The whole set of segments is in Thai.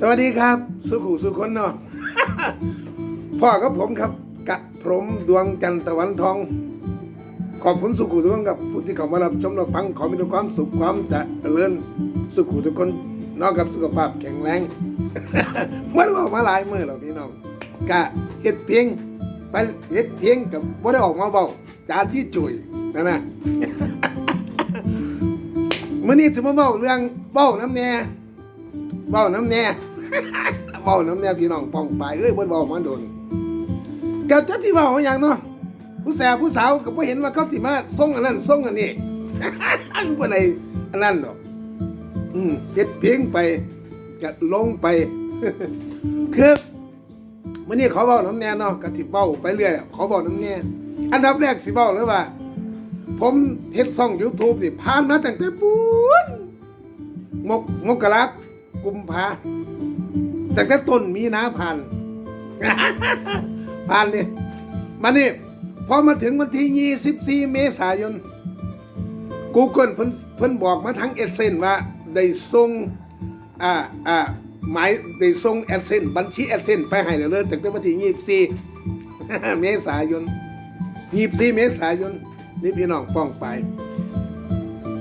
สวัสดีครับ สุขุสุคนเนาะพ่อกับผมครับกะผมดวงจันทร์ตะวันทอง ขอบคุณสุขุสุคนกับผู้ที่เข้ามารับชมรับฟังขอมีแต่ความสุขความเจริญสุขุทุกคนนอกกับสุขภาพแข็งแรงเมื่อออกมาหลายมือแล้วพี่น้องกะเฮ็ดเพียงไปเฮ็ดเพียงกับบ่ได้ออกมาเบาจานที่จุยนั่นะมื่อนี้จะมาเบาเรื่องเบ้าน้ำแน่ เบ้าน้ำแน่เบ้าน้ำแน่พี่น้องป้องไปเอ้ยบนเบ้ามาโดนก็จะที่เบ้ามาอย่างเนาะผู้แสบผู้สาวก็บ่เห็นว่าเขาสิมาส่งอันนั้นส่งอันนี้บ่ได้อันนั้นดอกอืมเฮ็ดเพียงไปก็ลงไปคือมื่อนี้เขาเบ้าน้ำแน่เนาะก็สิเบ้าไปเรื่อยเขาเบ้าน้ำแน่อันดับแรกสิเบ้าเลยว่า ผมเฮ็ดช่อง YouTube นี่ผ่านมาตั้งแต่ปุ้นมกมกรากุุมภาแต่ต้นมีนาผ่านผ่านนี่มานี่พอมาถึงวันที่ 24 เมษายน Google เพิ่นเพิ่นบอกมาทั้งเอเซนว่า ได้ส่งอ่าอ่าหมายได้ส่งแอดเซนบัญชีแอดเซนไปให้แล้วเลยตั้งแต่วันที่ 24 เมษายน 24 เมษายน นี่พี่น้องป้องไป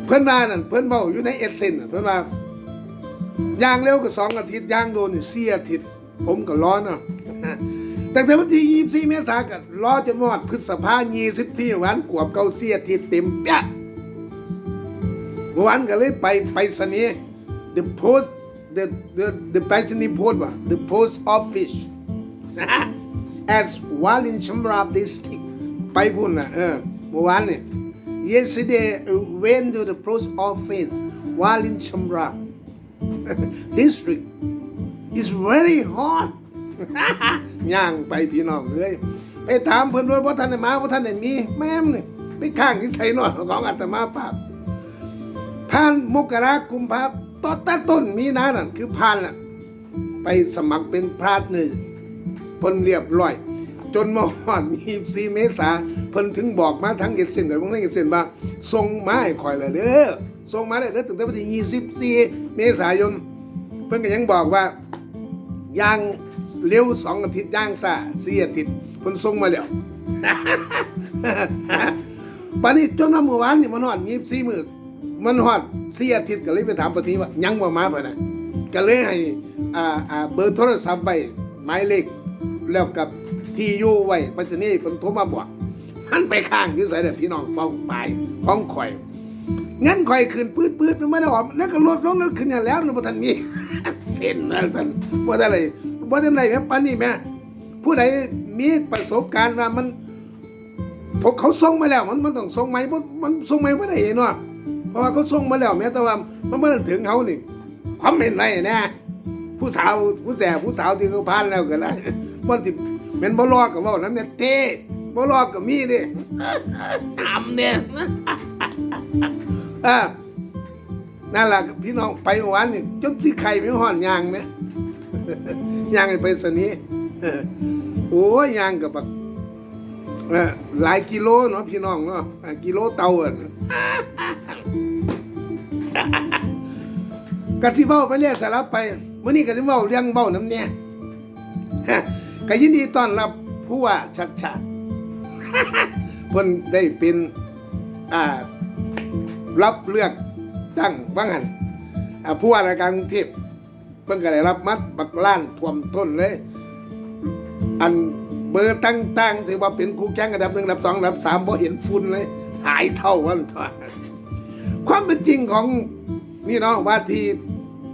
เพิ่นว่านั่นเพิ่นเว้าอยู่ในเอเซนเพิ่นว่า ย่างเร็วก็สองอาทิตย์ย่างโดนนี่สี่อาทิตย์ ผมก็ร้อนเนาะตั้งแต่วันที่24เมษายนก็รอจนหมดพฤษภาคม24วันกวบเก้าสี่อาทิตย์เต็มเปียะเมื่อวานก็เลยไปไปสนี the post the the the ไปสนีโพสต์ว่า the post office as Walin Shamrab district ไปพุ่นนะเออเมื่อวานเนี่ย yesterday went to the post office Walin Shamrab district is very hot ย่างไปพี่น้องเลยไปถามเพิ่อนว่าพ่ท่านได้มาพ่ท่านได้มีแม่มนี่ไปข้างที่ใส่หนอดของอาตมาภาพผ่านมกรากุมภาพตอนต่ต้นมีนานั่นคือผ่านล่ะไปสมัครเป็นพระหนึ่งเพิ่นเรียบร้อย จนมาฮอด24เมษาเพิ่นถึงบอกมาทั้งเอเซนกับพวกนั้นเอเซนว่าส่งไม้คอยเลยเด้อ ส่งมาได้เด้อตั้งแต่วันที่24 เมษายน เพิ่นก็ยังบอกว่าย่างเร็วสองอาทิตย์ย่างซาสี่อาทิตย์เพิ่นส่งมาแล้วบัดนี้จนว่าเมื่อวานนี่มันฮอด24มือมันฮอดสี่อาทิตย์ก็เลยไปถามปฏิว่ายังบ่มาบ่น่ะก็เลยให้อ่าอ่าเบอร์โทรศัพท์ไว้หมายเลขแล้วกับที่อยู่ไว้ปัจจุบันนี้เพิ่นโทรมาบอกมันไปข้างอยู่ไสเด้อพี่น้องป้องปลายห้องข่อย งั้นข่อยขึ้นปืดปืดมันไม่ได้ออกแล้วก็ลดลงแล้วขึ้นอย่างแล้วนะบ่ทันมีเส้นนะท่านบ่ได้เลยบ่ได้ไรแม่ปานนี้แม่ผู้ใดมีประสบการณ์ว่ามันพวกเขาส่งมาแล้ว มันมันต้องส่งไหมมันส่งไหมบ่ได้เนาะเพราะว่าเขาส่งมาแล้วแม้แต่ว่ามันบ่ได้ถึงเขานี่ความเห็นไรนะผู้สาวผู้แสบผู้สาวที่เขาผ่านแล้วก็ได้บ่ที่แม่นบ่รอดก็เว้านั้นเนี่ยเต้บ่รอดก็มีดิตามเนี่ย อ่านั่นแหละพี่น้องไปวานนี่จนสิไข่ไม่ห่อนยางไหมยางไปสนี้โอ้ยยางกับแบบหลายกิโลเนาะพี่น้องเนาะกิโลเตาอะกะสิเว้าไปเรียกสาระไปมื้อนี้กะสิเว้าเรื่องเว้าน้ำเนี่ยก็ยินดีต้อนรับผู้ว่าชัดชาติเพิ่นได้เป็นอ่า รับเลือกตั้งว่างหันผู้ว่าราชการกรุงเทพเพิ่นก็ได้รับมัดบักล้านท่วมท้นเลย อันเบอร์ตั้งๆถือว่าเป็นคู่แข่งอัดับหนึ่งอันดับสองอันดับสามพอเห็นฝุ่นเลย หายเท่าวันทว่าความเป็นจริงของนี่เนาะว่าที่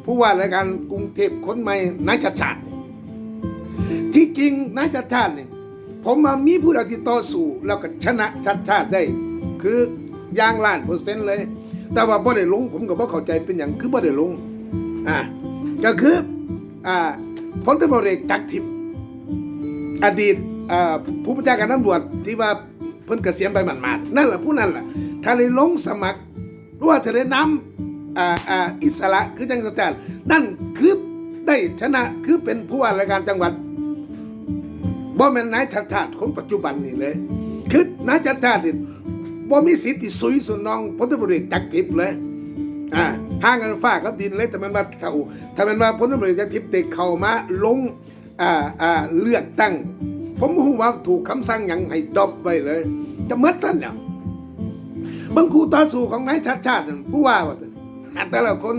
ผู้ว่าราชการกรุงเทพคนใหม่นายชัดชาติ ที่จริงนายชัดชาติเนี่ยผมมามีผู้ใดที่ต่อสู้แล้วก็ชนะชัดชาติได้ คือย่างล้านเปอร์เซ็นต์เลย แต่ว่าบ่ได้ลงผมก็บ่เข้าใจเป็นอย่างคือบ่ได้ลงอ่าก็คืออ่าพลตำรวจเอกจักรทิพย์อดีตอ่าผู้บัญชาการตำรวจที่ว่าเพิ่นเกษียณไปหมาดๆนั่นแหละผู้นั้นแหละถ้าได้ลงสมัครหรือว่าถ้าได้นำอ่าอ่าอิสระคือจังสถานนั่นคือได้ชนะคือเป็นผู้ว่าราชการจังหวัดบ่แม่นนายชัดชาติคนปัจจุบันนี่เลยคือนายชัดชาติ บ่มีสิทธิ์ที่สุยสุนองพลตำรวจเอกจักทิพย์เลยอ่าห่างกันฟ้ากับดินเลยแต่มันว่าถ้าถ้ามันว่าพลตำรวจเอกทิพย์เด็กเข้ามาลงอ่าอ่าเลือกตั้ง ผมรู้ว่าถูกคำสั่งหยังให้ดรอปไว้เลย จะเมื่อท่านแล้วบางครูต่อสู้ของนายชาติชาติผู้ว่าว่าแต่ละคน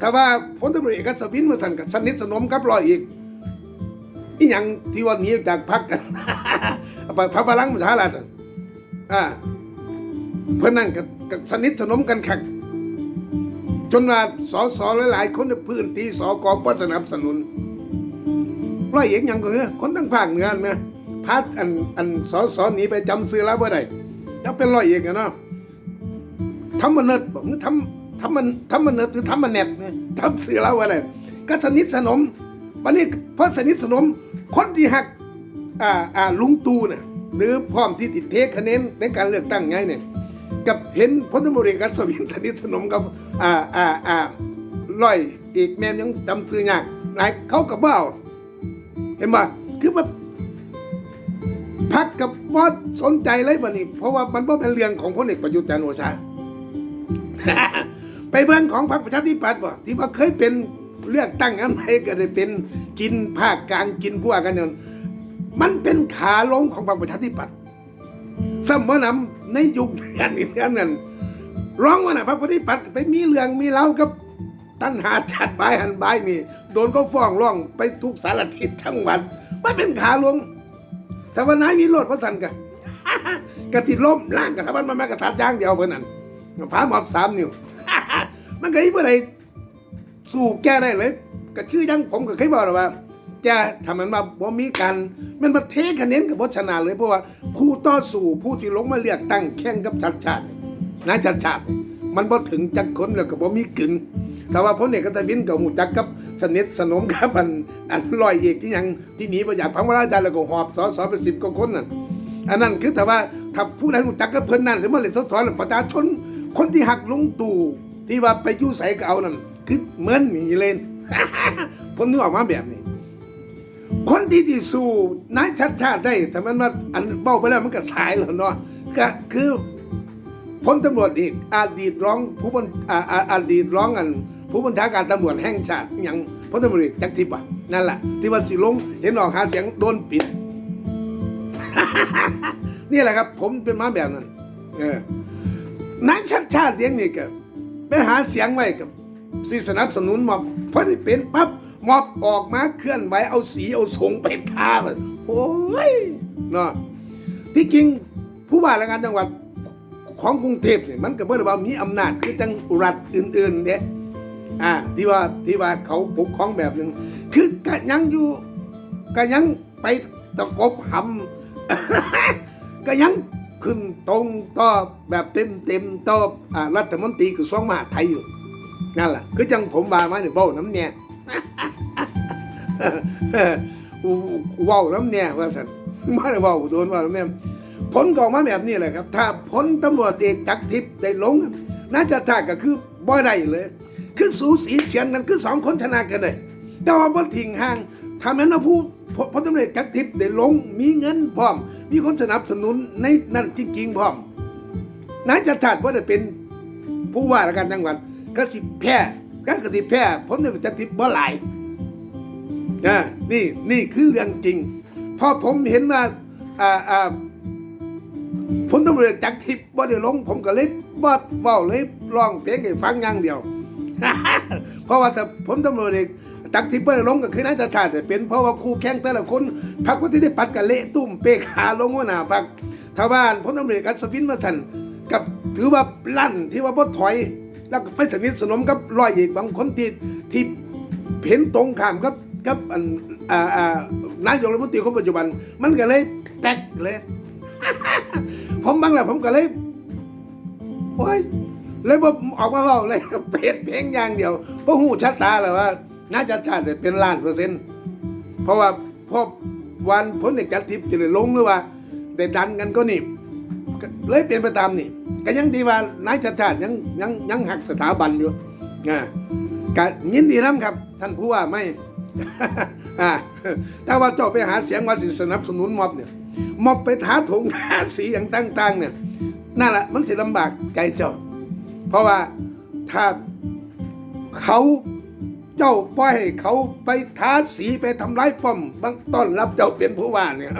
ถ้าว่าพลตำรวจเอกอัศวินมาสั่นกับสนิทสนมกับรอยอีกอีหยังที่ว่านี้จากพักกันไปพักพลังประชารัฐออ่า เพื่อนนั่นกับกับสนิทสนมกันคักจนว่าสอสอหลายๆคนในพื้นที่สอกอก็สนับสนุนร้อยเอกยังก็เนี่ยคนทั้งภาคเหนือนะพัดอันอันสอสอหนีไปจำซื้อแล้วบ่ได้แล้วเป็นร้อยเอกเนาะทำมันเนิดบอกทำทำมันทำมันเนิดหรือทำมันแนบเนี่ยทำซื้อแล้วบ่ได้ก็สนิทสนมวันนี้เพราะสนิทสนมคนที่หักอ่าอ่าลุงตูเนี่ยหรือพร้อมที่ติดเทคะแนนในการเลือกตั้งไงเนี่ย กับเห็นพลตำรวจเอกอัศวินสนิทสนมกับอ่าอ่าอ่าร้อยเอกแม่ยังจำซื้อยากหลายเขากับเบ้าเห็นป่ะคือว่าพักกับบอสสนใจเลยบ่นี่เพราะว่ามันบ่เป็นเรื่องของพลเอกประยุทธ์จันทร์โอชาไปเบิ่งของพรรคประชาธิปัตย์บ่ที่ว่าเคยเป็นเลือกตั้งอันไหนก็ได้เป็นกินภาคกลางกินพวกกันเนี่ยมันเป็นขาลงของพรรคประชาธิปัตย์สมวนำ ในยุคเดือนนี้เดือนนั้นร้องว่าน่ะพระปฏิปัติไปมีเรื่องมีเล่ากับตันหาจัดบายหันบายนี่ โดนก็ฟ้องร้องไปทุกสารทิศทั้งวันไม่เป็นขาลงแต่ว่านายวิโรธพระทันกันกติดล้มล่างกับทมันมันมากระสัดย่างเดียวเพื่อนนั่นพาหมอบสามนิ้วมันก็อีเมื่อไรสู้แก้ได้เลยก็ชื่อยังผมก็เคยบอกแล้วว่า แกทำมันมาบ่มีการมันมาเทคะแนนกับบชนะเลยเพราะว่าผู้ต่อสู้ผู้ที่ลงมาเลือกตั้งแข่งกับชัดชาติเนี่ยนายชัดชาติ มันบ่ถึงจักคนแล้วก็บ่มีกึ่งแต่ว่าพลเอกกตบินกับหูจักกับสนิทสนมกับอันอันลอยเอกที่ยังที่หนีไปจากพังวราชาแล้วก็หอบสอสอไปสิบกว่าคนนั่นอันนั้นคือแต่ว่าถ้าผู้ใดหูจักกับเพิ่นนั่นหรือมาเล่นสอสอหรือประชาชนคนที่หักลุงตู่ที่ว่าไปยู่ใส่ก็เอานั่นคือเหมือนนี่เลยผมนึกออกมาแบบนี้ คนที่ที่สู้นายชัดชาติได้แต่มันว่าอันเบ้าไปแล้วมันก็สายแล้วเนาะก็คือพลตำรวจอีกอดีตร้องผู้บัญออดีตร้องอัน ผู้บัญชาการตำรวจแห่งชาติอย่างพลตำรวจเอกจักรทิพย์อะนั่นแหละที่ว่าสิลงเห็นออกหาเสียงโดนปิด นี่แหละครับ ผมเป็นมาแบบนั้น เออนายชัดชาติเลี้ยงนี่ก็ไปหาเสียงไว้กับสิสนับสนุนมอบพอได้เป็นปั๊บ มอบออกมาเคลื่อนไหวเอาสีเอาทรงไปทาโอ้ยเนาะที่จริงผู้ว่าราชการจังหวัดของกรุงเทพเนี่ยมันก็บ่ได้ว่ามีอำนาจคือจังรัฐอื่นๆเนี่ยอ่าที่ว่าที่ว่าเขาปกครองแบบหนึ่งคือก็ยังอยู่ก็ยังไปตะกบหำก็ยังขึ้นตรงต่อแบบเต็มเต็มต่ออ่ารัฐมนตรีกระทรวงมหาดไทยอยู่นั่นแหละคือจังผมว่ามาเนี่ยเบ้าน้ำเนี่ย ว้าวน้ำเนี่ยว่าสันมาได้ว้าวโดนว่าน้ำเนี่ยผลกออกมาแบบนี้แหละครับ ถ้าผลตำรวจเอกจักทิพย์ได้ลง น่าจะท่าก็คือบ่ได้เลย คือสูสีเฉียงกันคือสองคนชนะกันเลยแต่ว่าบ่ทิ้งห่างถ้าแม้นว่าผู้พพลตำรวจเอกจักทิพย์ได้ลง มีเงินพร้อม มีคนสนับสนุนในนั่นจริงๆพร้อมน่าจัดชาติว่าได้เป็นผู้ว่าราชการจังหวัดก็สิแพ้ ก็ก็สิแพ้ผลตำรวจตักทิพย์บ่หลายนะนี่นี่คือเรื่องจริงพอผมเห็นว่าอ่าอ่าผลตำรวจจักทิพย์บ่ได้ลง ผมก็เลยบ่เว้าเลยร้องเพลงให้ฟังอย่างเดียว เพราะว่าถ้าผลตำรวจเอกจักทิพย์บ่ได้ลงก็คือนายชาติชาติเป็นเพราะว่าคู่แข่งแต่ละคนพรรคประชาธิปัตย์ก็เละตุ้มเปขาลงหัวหน้าพรรคถ้าว่าผลตำรวจเอกอัศวินมาสั่นกับถือว่าลั่นที่ว่าบ่ถอย แล้วก็ไปสนิทสนมกับร้อยเอกบางคนที่ที่เห็นตรงข้ามกับกับอันอ่าอ่านายกรัฐมนตรีคนปัจจุบัน มันก็เลยแตกเลย ผมบางแหละผมก็เลยโอ้ยเลยบ่ออกมาเล่าเลยเพจเพลงอย่างเดียวเพราะหูชัดตาเลยว่าน่าจะชาติเป็นล้านเปอร์เซ็นต์เพราะว่าพอวันพ้นเอกจัดทิพย์จะได้ลงหรือว่าได้ดันกันก็นี่ เลยเป็นไปตามนี่ก็ยังดีว่านายชาติชาติยังยังยังหักสถาบันอยู่อ่าก็ยินดีน้ำครับ ท่านผู้ว่าไม่อ่าถ้าว่าเจ้าไปหาเสียงว่าสิสนับสนุนม็อบเนี่ยม็อบไปท้าถงหาสีอย่างต่างๆเนี่ยนั่นแหละมันสิลำบากใจเจ้า เพราะว่าถ้าเขาเจ้าปล่อยให้เขาไปท้าสีไปทำร้ายป้อมบางต้อนรับเจ้าเป็นผู้ว่าเนี่ย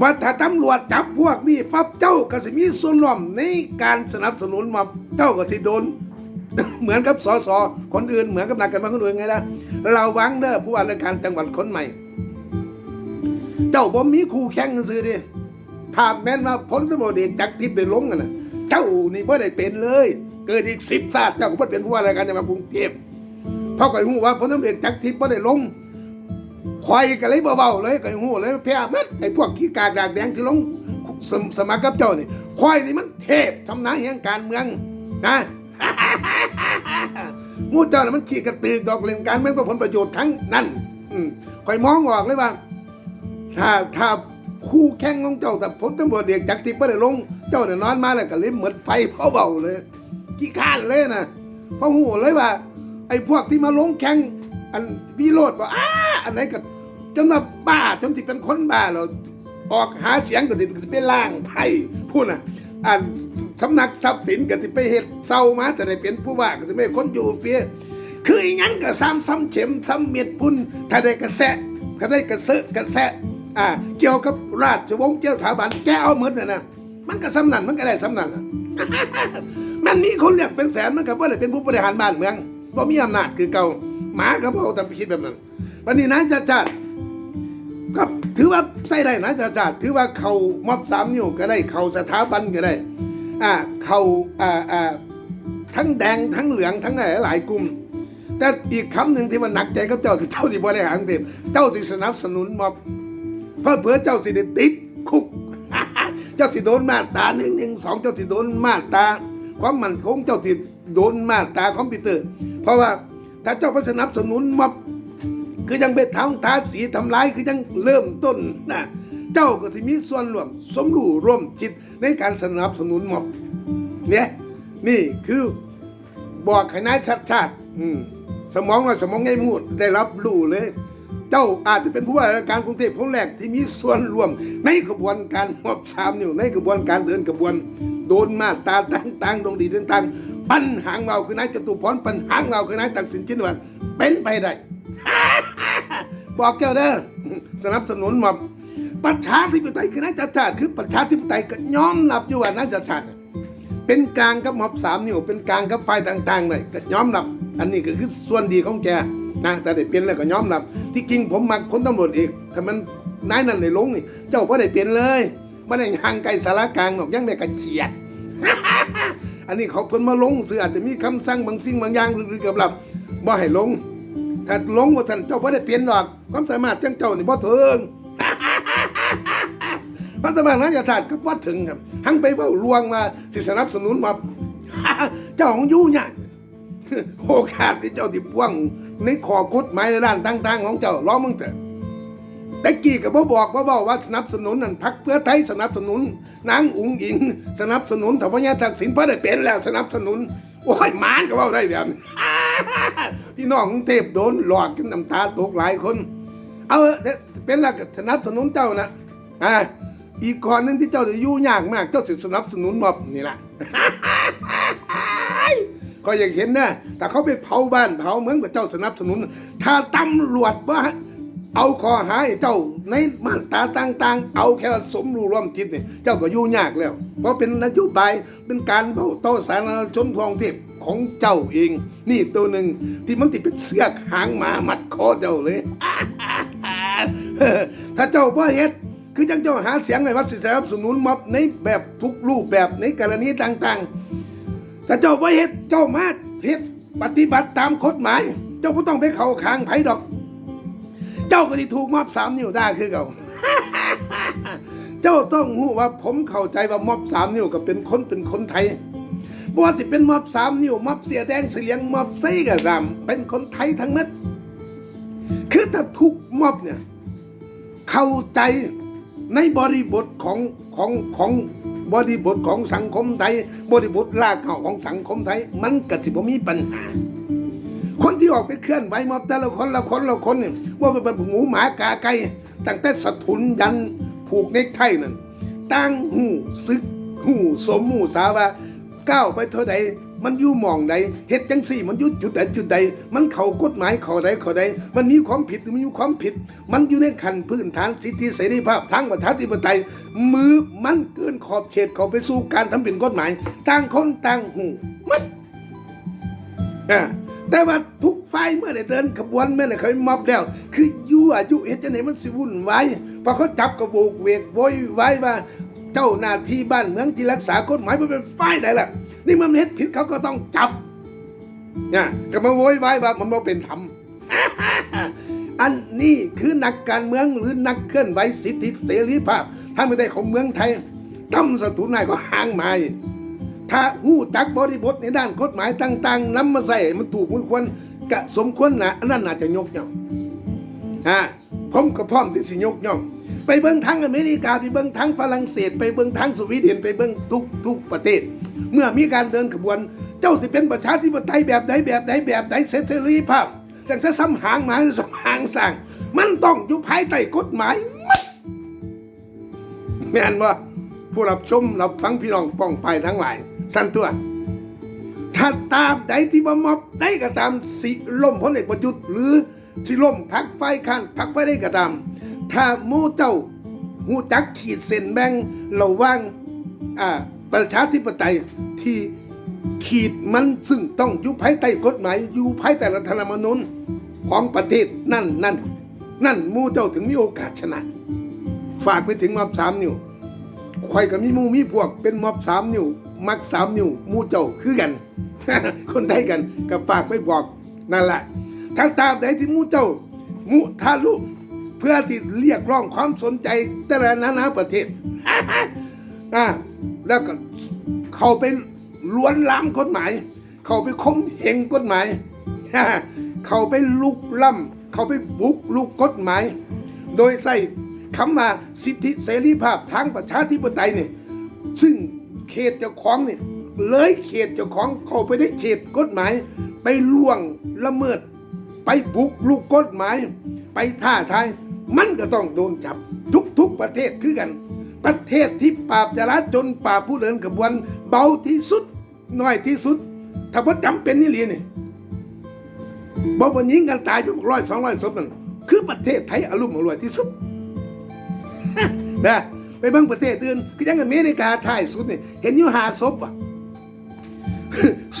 ว่าถ้าตำรวจจับพวกนี้ปั๊บเจ้าก็สิมีส่วนร่วมในการสนับสนุนมาเจ้าก็ที่โดน เหมือนกับสสคนอื่นเหมือนกับนักการเมืองคนอื่นไงนะเราวังเด้อผู้ว่าราชการจังหวัดคนใหม่ เจ้าบ่มีคู่แข่งซื่อดิถ้าแม้นว่าพ้นตำรวจเอกจักรทิพย์ได้ลงกันนะเจ้านี่บ่ได้เป็นเลย เกิดอีกสิบชาติเจ้าก็บ่เป็นผู้ว่าราชการจังหวัดกรุงเทพเพราะก็ฮู้ว่าพ้นตำรวจเอกจักรทิพย์บ่ได้ลง ควายก็เลยเบาๆเลยก็ฮู้เลยแพ้เม็ดไอ้พวกขี้กากดากแดงที่ลงสมสมัครกับเจ้านี่ควายนี่มันเทพทำนายแห่งการเมืองนะมู่เจ้าน่ะมันขี้กระตือดอกเล่นการเมืองเพื่อผลประโยชน์ทั้งนั้นอืมคอยมองออกเลยว่า ถ้าถ้าคู่แข่งของเจ้าแต่ผมตำรวจเด็กจากที่ไม่ได้ลง เจ้าเนี่ยนอนมาแล้วก็เลยเหมือนไฟเผาเบาเลยขี้ข้านเลยนะเพราะหูเลยว่า ไอ้พวกที่มาลงแข่ง อันวิโรดว่าอ้าอันไหนก็จนมาบ้าจนที่เป็นคนบ้าเราออกหาเสียงก็ติไปล่างไพ่พูดนะอันสำนักทรัพย์สินก็ติไปเฮ็ดเศร้ามาแต่ได้เป็นผู้ว่าก็ติไม่คนอยู่เฟียคืออีหยังก็ซ้ำซ้ำเข็มซ้ำเม็ดพุ่นถ้าได้กระแสถ้าได้กระเซาะกระแสอ่าเกี่ยวกับราชวงศ์เจ้าถาบันแกเอาหมดน่ะนะมันก็ซ้ำนั่นมันก็ได้ซ้ำนั่นน่ะมันมีคนเรียกเป็นแสนมันก็บ่ได้เป็นผู้บริหารบ้านเมืองบ่มีอำนาจคือเก่า หมาก็บ่เอาแต่ไปคิดแบบนั้นวันนี้นายชาติชาติก็ถือว่าใส่ได้นะชาติชาติถือว่าเขามอบสามนิ้วก็ได้ เขาสถาบันก็ได้อ่าเขาอ่าอ่าทั้งแดงทั้งเหลืองทั้งหลายหลายกลุ่ม แต่อีกคำหนึ่งที่มันหนักใจกับเจ้าคือเจ้าสิบริหารเต็มเจ้าสิสนับสนุนมอบเพื่อเผื่อเจ้าสิติดคุก เจ้าสิโดนมาตาหนึ่งหนึ่งสองเจ้าสิโดนมาตาความมั่นคงเจ้าสิโดนมาตาคอมพิวเตอร์ เพราะว่า ถ้าเจ้าไปสนับสนุนมอบคือยังไปทำทาสีทำร้ายคือยังเริ่มต้นนะเจ้าก็สิมีส่วนร่วมสมรู้ร่วมจิตในการสนับสนุนมอบเนี่ยนี่คือบอกให้นายชัดชาติอืมสมองเราสมองไงมูดได้รับรู้เลย เจ้าอาจจะเป็นผู้ว่าราชการกรุงเทพคนแรกที่มีส่วนร่วมในกระบวนการมอบสามนิ้วในกระบวนการเดินกระบวนโดนมาตาต่างๆดงดีต่างๆ ปัญหาเราคือนายจตุพรปัญหาเราคือนายตักสินชินวัตรเป็นไปได้บอกเจ้าเด้อสนับสนุนมอบประชาธิปไตยคือนายจัดชาติคือประชาธิปไตยก็ยอมรับอยู่ว่านายจัดชาติเป็นกลางกับมอบสามนิ้วเป็นกลางกับฝ่ายต่างๆเลยก็ยอมรับ อันนี้ก็คือส่วนดีของแกนะแต่ได้เป็นแล้วก็ยอมรับ ที่จริงผมมักคนตำรวจเอกถ้ามันนายนั่นเลยลงนี่เจ้าก็ได้เป็นเลยไม่ได้ห่างไกลสารกลางหรอกยังได้กระเฉียด อันนี้เขาเพิ่นมาลงสื่ออาจจะมีคำสั่งบางสิ่งบางอย่างหรือกับลับบ่ให้ลงถ้าลงว่าท่านเจ้าบ่ได้เปลี่ยนหรอก ความสามารถจังเจ้านี่บ่ถึงมันสมัครนักจัดก็ว่ถึงครับหังไปเว่าลวงมาสิสนับสนุนมาเจ้าของอยู่เนี่ยโอกาสที่เจ้าที่พ่วงในขอกฎหมายในด้านต่าง ๆ ของเจ้าร้องมึงเถอะ แต่กี้ก็บ่บอกบ่บอกว่าสนับสนุนนั่นพักเพื่อไทยสนับสนุนนางอุ๋งอิง สนับสนุนถวายทักษิณเพระได้เป็นแล้วสนับสนุนโอ้ยหมานก็ว่าได้แบบพี่น้องกรุงเทพโดนหลอกกันน้ำตาตกหลายคน เอาเป็นหลักสนับสนุนเจ้านะอ่าอีกข้อนึงที่เจ้าจะยุ่งยากมาก เจ้าสิสนับสนุนมอบนี่แหละก็อยากเห็นนะแต่เขาไปเผาบ้านเผาเมืองกับเจ้าสนับสนุน ถ้าตำรวจว่า เอาคอหายเจ้าในมาตาต่าง ๆ เอาแค่สมรู้ร่วมคิดเนี่ยเจ้าก็ยุ่งยากแล้ว เพราะเป็นนโยบายเป็นการเผาโต่อสาธารณชนท้องที่ของเจ้าเอง นี่ตัวหนึ่งที่มันติดเป็นเสือกหางหมามัดคอเจ้าเลย ถ้าเจ้าพ่เฮ็ดคือจังเจ้าหาเสียงให้วัดสิสนับสนุนม็อบในแบบทุกรูปแบบในกรณีต่างๆแต่เจ้าพ่เฮ็ดเจ้ามาเฮ็ดปฏิบัติตามกฎหมาย เจ้าก็ต้องไปเข้าข้างไผดอก เจ้าก็ที่ถูกม็อบสามนิ้วได้คือเก่าเจ้าต้องรู้ว่าผมเข้าใจว่าม็อบสามนิ้วก็เป็นคนเป็นคนไทยบ่ว่าสิเป็นม็อบสามนิ้วม็อบเสียแดงเสียงม็อบไส้กระรำเป็นคนไทยทั้งนั้นคือถ้าทุกม็อบเนี่ย เข้าใจในบริบทของของของบริบทของสังคมไทย บริบทรากเหง้าของสังคมไทย มันก็สิบ่มีปัญหา คนที่ออกไปเคลื่อนไหวมอบแต่ละคนละคนละคนเนี่ยว่าเป็นหมูหมากาไก่ตั้งแต่สถุนยันผูกเนกไทนั่นตั้งหูซึกหูสมหูสาวาก้าวไปเท่าใดมันอยู่มองใดเฮ็ดจังสี่มันยู่จุดใดจุดใด มันเขากฎหมายข้าใดข้าใด มันมีความผิดหรือมันมีความผิด มันอยู่ในขันพื้นฐานสิทธิเสรีภาพทางประชาธิปไตย มือมันเกินขอบเขตเขาไปสู่การทำเป็นกฎหมาย ต่างคนต่างหูมัดอ่า แต่ว่าทุกฝ่ายเมื่อได้เดินขบวนเมื่อได้เขาม็อบแล้ว คือยู่อายุเฮ็ดจังไดมันสิวุ่นวายพอเขาจับกระโบกเวกโวยวายว่าเจ้าหน้าที่บ้านเมืองที่รักษากฎหมายมันเป็นฝ่ายใดล่ะ นี่มันเฮ็ดผิดเขาก็ต้องจับเนี่ยก็มาโวยวายว่ามันบ่เป็นธรรมอันนี้คือนักการเมืองหรือนักเคลื่อนไหวสิทธิเสรีภาพถ้าไม่ได้ของเมืองไทยตั้มสถุนนายก็ห่างไมา ถ้าหู้จักบริบทในด้านกฎหมายต่างๆนำมาใส่มันถูกมันควรกะสมควรนะอันนั้นน่าจะยกย่องอ่าผมก็พร้อมที่สิยกย่อง ไปเบิ่งทั้งอเมริกาไปเบิ่งทั้งฝรั่งเศส ไปเบิ่งทั้งสวีเดนไปเบิ่งทุกทุกประเทศ เมื่อมีการเดินขบวน เจ้าสิเป็นประชาธิปไตยแบบใดแบบใดแบบใดเสรีภาพแต่ถ้าซ้ำหางหมาซ้ำหางสั่งมันต้องอยู่ภายใต้กฎหมายมัดแม่นว่าผู้รับชมรับฟังพี่น้องป้องไปทั้งหลาย สั้นตัว ถ้าตามใดที่ว่ามอบได้ก็ตามสิล่มพลเอกประยุทธ์หรือสิล่มพักไฟข้านพักไฟได้ก็ตาม ถ้าหมู่เจ้าหูจักขีดเส้นแบ่งระว่างอ่าประชาธิปไตยที่ขีดมันซึ่งต้องอยู่ภายใต้กฎหมายอยู่ภายใต้รัฐธรรมนูญของประเทศนั่นนั่นนั่นมูเจ้าถึงมีโอกาสชนะ ฝากไปถึงมอบสามนิ้วใครก็มีมูมีพวกเป็นมอบสามนิ้ว มักสามนิ้วมู่เจ้าคือกัน คนไทยกันก็ฝากไปบอกนั่นแหละถ้าตามใดที่มู่เจ้ามูทาลุเพื่อที่เรียกร้องความสนใจแต่ละนานาประเทศอ่าแล้วก็เขาไปล้วนล้ำกฎหมาย เขาไปคมเหงกฎหมาย เขาไปลุกล้ำเขาไปบุกลุกกฎหมาย โดยใส่คำว่าสิทธิเสรีภาพทางประชาธิปไตยเนี่ยซึ่ง เขตเจ้าของเนี่ยเลยเขตเจ้าของเข้าไปได้เขตกฎหมาย ไปล่วงละเมิด ไปบุกลุกกฎหมาย ไปท่าทาย มันก็ต้องโดนจับทุกๆประเทศคือกัน ประเทศที่ปราบจราจนปราบผู้เดินขบวน เบาที่สุดน้อยที่สุด ถ้าว่าจำเป็นนี่เรียนนี่บอกว่ายิงกันตายไปร้อยสองร้อยศพนั่นคือประเทศไทยอารมณ์อร่วยที่สุดนะ ไปเบิ่งประเทศอื่นคือยังอเมริกาท้ายสุดนี่เห็นอยู่หาศพอะ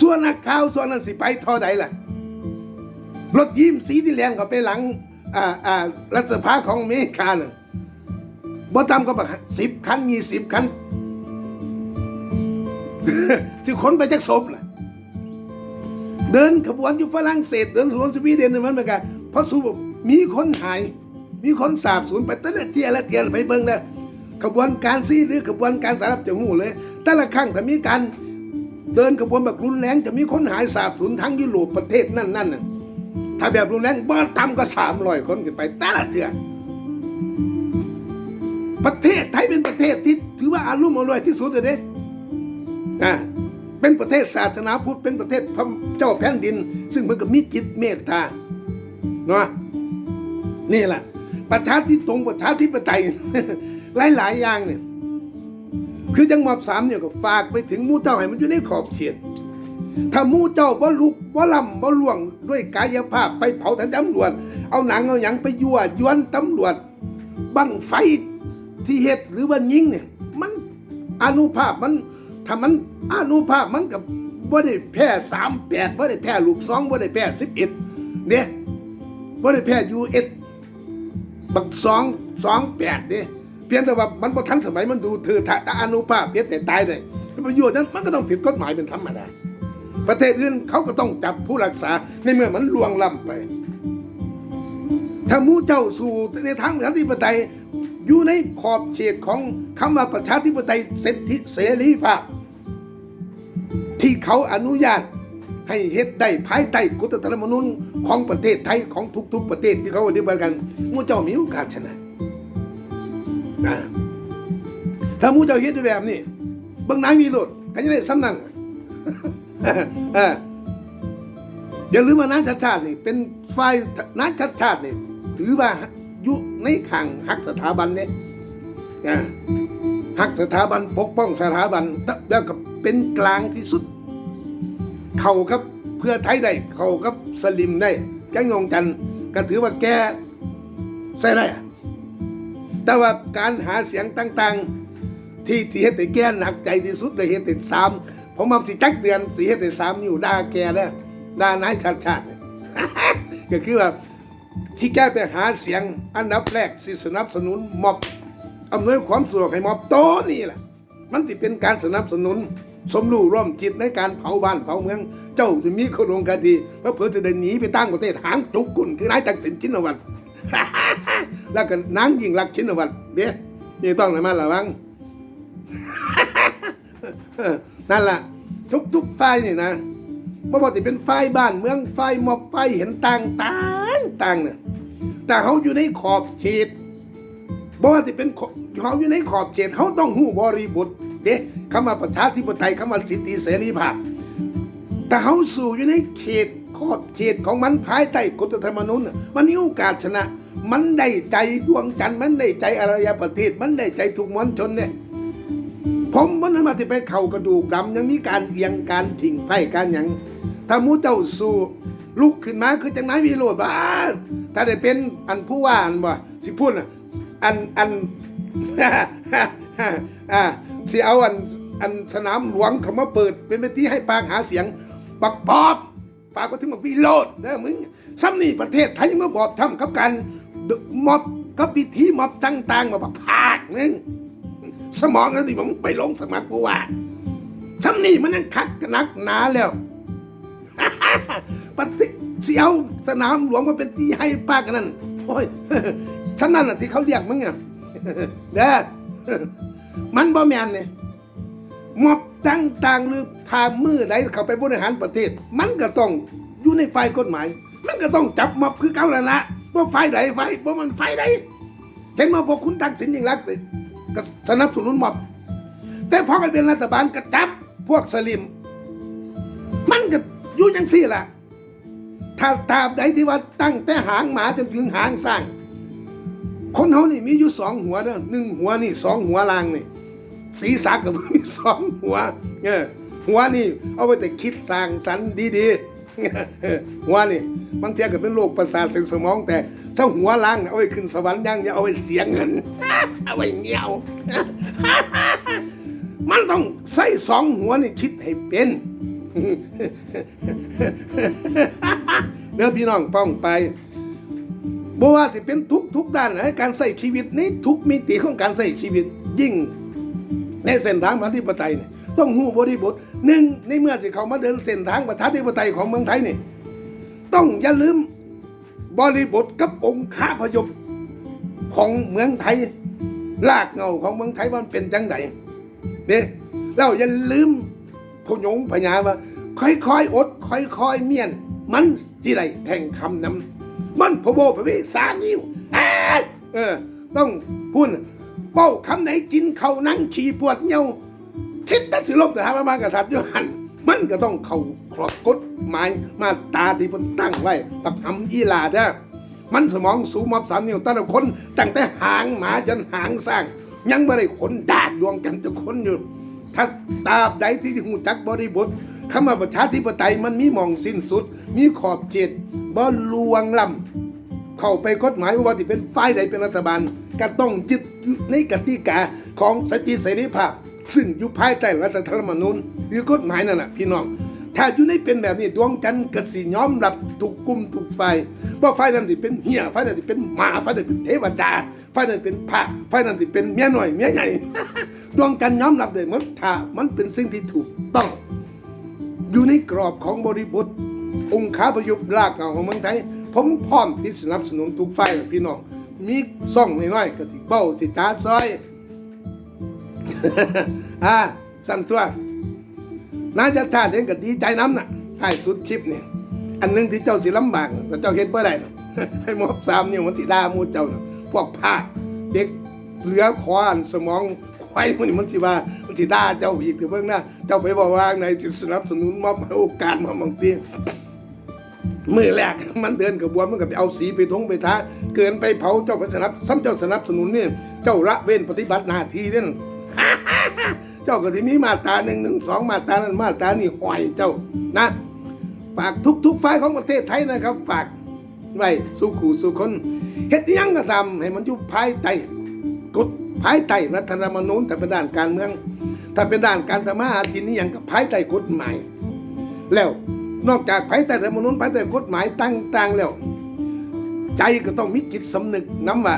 ส่วนนักข่าวส่วนนั้นสิไปเท่าใดล่ะรถยิ้มสีที่แรงก็ไปหลังอ่าอ่ารัฐสภาของอเมริกาน่ะบ่ต่ำก็บักสิบคันยี่สิบคันสิขนไปจากศพล่ะเดินขบวนอยู่ฝรั่งเศสเดินสวนสวีเดนเหมือนกันเพราะสูบมีคนหาย มีคนสาบสูญไปแต่เทียละเที่ยไปเบิ่งแล้ว ขบวนการซีหรือขบวนการสารพัดจะหูเลย แต่ละครั้งถ้ามีการเดินขบวนแบบรุนแรงจะมีคนหายสาบสูญทั้งยุโรปประเทศนั่นนั่นถ้าแบบรุนแรงบ้าต่ำก็สามร้อยคนขึ้นไปแต่ละเที่ยประเทศไทยเป็นประเทศที่ถือว่าอารุ่มอร่วยที่สุดเลยเด้อ่าเป็นประเทศศาสนาพุทธเป็นประเทศพระเจ้าแผ่นดิน ซึ่งมันก็มีจิตเมตตาเนาะนี่แหละประชาธิตรงประชาธิปไตย หลายๆอย่างเนี่ย คือจังหวัดสามเนี่ยก็ฝากไปถึงมู่เจ้าให้มันอยู่ในขอบเขตถ้ามู่เจ้าบ่ลุกบ่ลำบ่ล่วงด้วยกายภาพไปเผาทันตำรวจ เอาหนังเอาหยังไปยั่วยวนตำรวจ บังไฟที่เฮ็ดหรือว่ายิงเนี่ย มันอนุภาพมันถ้ามันอนุภาพมันกับบ่ได้แพ้สามแปดบ่ได้แพ้ลูกสองบ่ได้แพ้สิบเอ็ดเนี่ยบ่ได้แพ้ยูเอ็ดบักสองสองแปดเนี่ย เพียงแต่ว่ามันบ่ทันสมัยมันดูเธอถ้าถ้าอนุภาพเพียแต่ตายเลยประโยชน์นั้นมันก็ต้องผิดกฎหมายเป็นธรรมดาประเทศอื่นเขาก็ต้องจับผู้รักษาในเมื่อมันลวงล้ำไป ถ้ามูเจ้าสู่ในทางประชาธิปไตยอยู่ในขอบเขตของคำว่าประชาธิปไตยสิทธิเสรีภาพ ที่เขาอนุญาตให้เฮ็ดได้ภายใต้กฎธรรมนูญของประเทศไทยของทุก ๆ ประเทศที่เขาปฏิบัติกันมูเจ้ามีโอกาสชนะ นะถ้ามูเจ้าเฮ็ดด้วยแบบนี้เบางนายมีโลดก็จะได้สำนักเอย่าลืมว่าน้าชัดชาตินี่ เป็นฝ่ายน้าชัดชาตินี่ ถือว่าอยู่ในขังหักสถาบันเนี่ยหักสถาบันปกป้องสถาบันแล้วก็เป็นกลางที่สุด เข้ากับเพื่อไทยได้เข้ากับสลิมได้แกงงกัน ก็ถือว่าแกใส่ได้ แต่ว่าการหาเสียงต่างๆ ที่ที่เฮ็ดให้แกหนักใจที่สุดเลยเฮ็ดติสามผมมาสิจักเดือนสิเฮ็ดติสามอยู่ด่าแกเด้อด่านายชัดชาติก็คือว่าที่แกไปหาเสียงอันดับแรกสิสนับสนุนม็อบอำนวยความสะดวกให้ม็อบโตนี่แหละมันติเป็นการสนับสนุน สมรู้ร่วมจิตในการเผาบ้านเผาเมือง เจ้าจะมีโครงการดีเพราะเผื่อจะได้หนีไปตั้งประเทศหางจุกกุนคือนายตักสินชินวัตร แล้วก็นางยิงรักชินวัตรเด้นี่ต้องระมัดระวังนั่นแหละทุกๆฝ่ายนี่นะบ่ว่าจะเป็นฝ่ายบ้านเมืองฝ่ายม็อบฝ่ายเห็นต่างต่างต่างเนี่ยแต่เขาอยู่ในขอบเขตบ่ว่าจะเป็นเขาอยู่ในขอบเขตเขาต้องหู้บริบทเด้คำว่าประชาธิปไตยคำว่าสิทธิเสรีภาพแต่เขาสู่อยู่ในเขตขอบเขตของมันภายใต้กฎธรรมนูญน่ะมันมีโอกาสชนะ มันได้ใจดวงจันทร์มันได้ใจอารยประเทศ มันได้ใจทุกมวลชนเนี่ย ผมวันนั้นมาที่ไปเข่ากระดูกดำยังมีการเรียงการถิ่งไพ่การหยังถ้ามูเจ้าสู้ลุกขึ้นมาคือจังไหนมีโลดบ้าถ้าได้เป็นอันผู้ว่าอันบ่สิพูดน่ะอันอันอ่าสิเอาอันอันสนามหลวงเขามาเปิด เป็นเวทีให้ปางหาเสียงบักปอบฝากไปถึงบักวิโรดเด้อมึงซ้ำนี่ประเทศไทยยังมาบอบทำกับการ ม็อบกับพิธีม็อบต่างๆ มาบักพากนึงสมองนั่นที่ผมไปลงสมัครผู้ว่าซ้ำนี่มันยังคักกันนักหนาแล้วปฏิเสียวสนามหลวงมาเป็นที่ให้ป้ากันนั่นโอ้ยฉันนั่นน่ะที่เขาเรียกมึงอะเด้อมันบ่แมนเนี่ยมอบต่างๆหรือทางมือใดเขาไปบริหารประเทศ มันก็ต้องอยู่ในฝ่ายกฎหมาย มันก็ต้องจับม็อบคือเก่าแล้วละ ว่าฝ่ายใดฝ่ายว่ามันฝ่ายใดเห็นมาพวกคุณตักสินยิ่งรักเลยก็สนับสนุนมอบ แต่พอกันเป็นรัฐบาลก็จับพวกสลิม มันก็อยู่จังซี่ล่ะ ถ้าตาบใดที่ว่าตั้งแต่หางหมาจนถึงหางสร้าง คนเขานี่มีอยู่สองหัวเด้อหนึ่งหัวนี่สองหัวลางนี่ศีรษะกับมีสองหัว เออหัวนี่เอาไว้แต่คิดสร้างสรรค์ดีๆ หัวนี่บางทีก็เป็นโรคประสาทเส้นสมอง แต่ถ้าหัวล่างเอาไว้ขึ้นสวรรค์ย่างอย่าเอาไว้เสียเงิน เอาไว้เงี้ยว มันต้องใส่สองหัวนี่คิดให้เป็นเด้อพี่น้องป้องไปบ่ว่าสิเป็นทุกทุกด้านนะการใส่ชีวิตนี้ทุกมิติของการใส่ชีวิตยิ่ง ในเส้นทางประชาธิปไตยเนี่ยต้องหูบริบท หนึ่งในเมื่อที่เขามาเดินเส้นทางประชาธิปไตยของเมืองไทยนี่ต้องอย่าลืมบริบทกับองค์ข้าพยพของเมืองไทยลากเงาของเมืองไทยวันเป็นจังไดเนี่ยเราอย่าลืมพยงพญาว่าค่อยๆอด ค่อยๆเมียน มันสิไรแทงคำนำมันพโบพะเวสานิ้วเออ ต้องพูดเป้าคำไหนกินเขานั่งขี่ปวดเงา ทิศตัดสิลบแต่หาพระมหากษัตริย์อยุหันมันก็ต้องเข้าครอบกฎหมายมาตาที่เพิ่นตั้งไว้ตักทำอีลาเด้อมันสมองสูงมอบสามนิ้วแต่ละคนตั้งแต่หางหมาจนหางสร้าง ยังไม่ได้ขนดาดดวงกันจะคนอยู่ ถ้าตาบใดที่หูจักบริบทคำว่าประชาธิปไตยมันมีมองสิ้นสุด มีขอบเขตบ่ลวงล้ำเข้าไปกฎหมายว่าที่เป็นฝ่ายใดเป็นรัฐบาล ก็ต้องยึดในกติกาของสติเสรีภาพ ซึ่งอยู่ภายใต้รัฐธรรมนูญหรือกฎหมายนั่นแหละพี่น้อง ถ้าอยู่ในเป็นแบบนี้ดวงจันทร์กสิยอมรับทุกกลุ่มทุกฝ่ายว่าฝ่ายนั้นที่เป็นเหี้ยฝ่ายนั้นที่เป็นหมาฝ่ายนั้นเป็นเทวดาฝ่ายนั้นเป็นพระฝ่ายนั้นที่เป็นเมียหน้อยเมียใหญ่ดวงจันทร์ยอมรับเลยมันถ้ามันเป็นสิ่งที่ถูกต้อง อยู่ในกรอบของบริบทองค์ค้าประยุกต์รากเหงาของเมืองไทย ผมพร้อมที่สนับสนุนทุกฝ่ายพี่น้อง มีซ่องน้อยๆก็ที่เป้าสิตาซอย อ่าสั่นตัวน่าจะท่าเองก็ดีใจน้ำน่ะท้ายสุดคลิปเนี่ย อันหนึงที่เจ้าสิลำบากแต่เจ้าเห็นเพื่อใดน่ะให้มอบสามนิ้วมันสิด่ามูเจ้าน่ะพวกผ้าเด็กเหลือคออันสมองควายมันนี่มันสิว่ามันสิด่าเจ้าอีกถือเบิ่งหน้าเจ้าไปบอกว่าในสิสนับสนุนมอบโอกาสมาบางทีมือแรกมันเดินกระบวนมันก็ไปเอาสีไปทงไปท้าเกินไปเผาเจ้าไปสนับซ้ำเจ้าสนับสนุนเนี่ยเจ้าละเว้นปฏิบัติหน้าที่เนี่ย เจ้าก็ที่มีมาตราหนึ่งหนึ่งสองมาตรานั้นมาตรานี่ห้อยเจ้านะ ฝากทุกๆฝ่ายของประเทศไทยนะครับ ฝากไว้สู่ขู่สู่คนเฮ็ดยังก็ทำให้มันอยู่ภายใต้กฎภายใต้รัฐธรรมนูญถ้าเป็นด้านการเมือง ถ้าเป็นด้านการทำมาหากินนี่ยังกับภายใต้กฎหมาย แล้วนอกจากภายใต้รัฐธรรมนูญภายใต้กฎหมายต่างๆแล้ว ใจก็ต้องมีจิตสำนึกน้ำว่า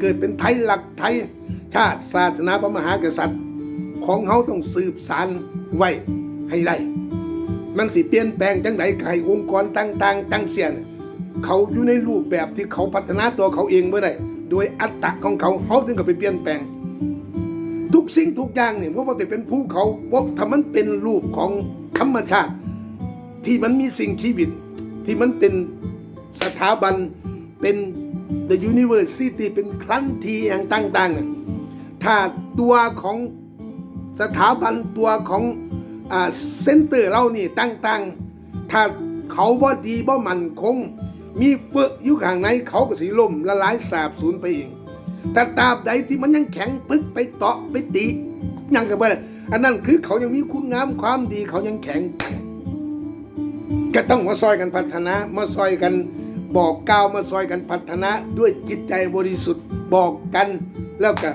เกิดเป็นไทยหลักไทยชาติศาสนาพระมหากษัตริย์ ของเขาต้องสืบสารไว้ให้ได้มันสิเปลี่ยนแปลงจังไดก็ให้องค์กรต่างๆจังเสียนเขาอยู่ในรูปแบบที่เขาพัฒนาตัวเขาเองเมื่อไดโดยอัตตะของเขาเขาถึงกับไปเปลี่ยนแปลง ทุกสิ่งทุกอย่างเนี่ยว่าจะเป็นภูเขาว่าถ้ามันเป็นรูปของธรรมชาติ ที่มันมีสิ่งชีวิต ที่มันเป็นสถาบันเป็น the university เป็นคลันทีอย่างต่างๆ ถ้าตัวของ สถาบันตัวของอ่าเซ็นเตอร์เรานี่ต่างๆ ถ้าเขาบ่ดีบ่มันคง มีเฟือกอยู่ข้างในเขาก็สิล่มละลายสาบสูญไปเองแต่ตราบใดที่มันยังแข็งปึกไปเตาะไปตียังกันไปอันนั้นคือเขายังมีคุณงามความดีเขายังแข็ง ก็ต้องมาซอยกันพัฒนามาซอยกันบอกกล่าวมาซอยกันพัฒนาด้วยจิตใจบริสุทธิ์บอกกันแล้วก็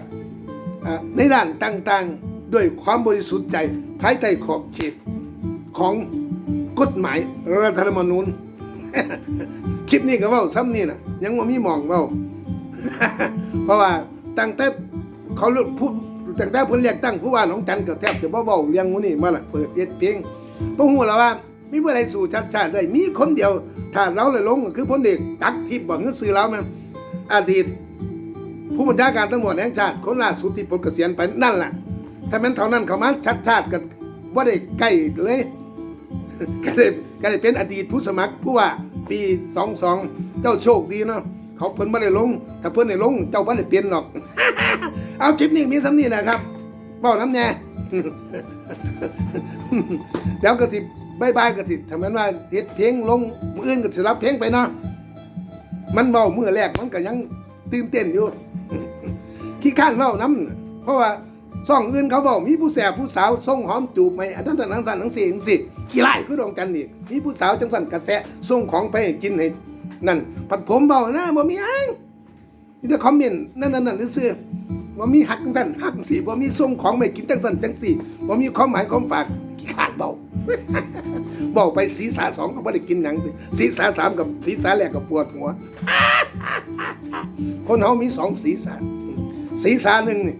ในด้านต่างๆ ด้วยความบริสุทธิ์ใจภายใต้ขอบเขตของกฎหมายรัฐธรรมนูญคลิปนี้ก็เว่าซ้ำนี่นะยังว่ามีมองเว่าเพราะว่าตั้งแต่เขาเลือกพูดตั้งแต่เพิ่นเรียกตั้งผู้ว่าหนองจันก็แทบจะบ่เว้าเรื่องหมูนี่มาละเปิดเย็ดเพียงเพราะฮู้แล้วว่ามีผู้ใดสู่ชัดชาติได้มีคนเดียวถ้าเราเลยลงก็คือพลเอกตักทิพย์บ่เงินซื้อเราแม่นอดีตผู้บัญชาการตำรวจแห่งชาติคนล่าสุดที่ปลดเกษียณไปนั่นแหละ ถ้าแม้นเท่านั้นเขามาชัดชาติก็บ่าได้ใกล้เลยก็ได้ก็ได้เป็นอดีตผู้สมัครผู้ว่าปี22เจ้าโชคดีเนาะเขาเพิ่นไม่ได้ลง ถ้าเพิ่นได้ลง เจ้าบ่ได้เปลี่ยนหรอก เอาคลิปนี้มีสำนีนะครับเบ้าน้ำแน่เดี๋ยวก็สิบายบายก็สิทำนั้นว่าเฮ็ดเพลงลงมืออื่นก็สิรับเพลงไปเนาะมันเว้ามือแรกมันก็ยังตื่นเต้นอยู่ขี้ข้านเว้าน้ำเพราะว่า ซ่องอื่นเขาบอกมีผู้แสบผู้สาวส่งหอมจูบไหมอันนั้นอันนั้นอันนั้นสี่สิขี้ไล่คือดองกันนี่มีผู้สาวจังสันกระแสส่งของไปให้กินให้นั่นผัดผมเบาหนะบ่มีอ้างมีแต่คอมเมนต์นั่นนั่นนั่นซื่อบ่มีหักจังสันหักสิบ่มีส่งของไปกินจังสันจังสี่บ่มีความหมายความฝากขี้ขาดเบาบอกไปสีสาสองก็ไม่ได้กินหยังสีสาสามกับสีสาแรกก็ปวดหัว คนเขามีสองสีสาสีสาหนึ่งนี่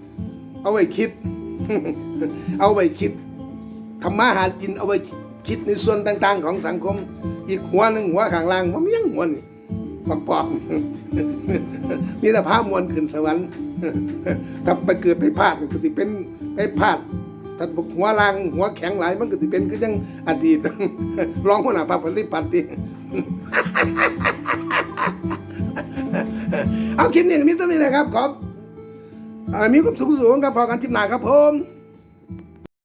เอาไว้คิด เอาไว้คิดทำมาหากินเอาไว้คิดในส่วนต่าง ๆ ของสังคม อีกหัวหนึ่งหัวข้างล่างมันยังหัวนี่ปักปอกมีแต่พามวลขึ้นสวรรค์ถ้าไปเกิดไปพลาดมันก็สิเป็นไปพลาดถ้าบกหัวลางหัวแข็งหลายมันก็สิเป็นคือยังอดีตรองหัวหน้าพระปฏิปัติเอาคลิปนี้มีตัวนี้นะครับขอบ มีความสุขสูงครับพอกันทิมหนาครับผม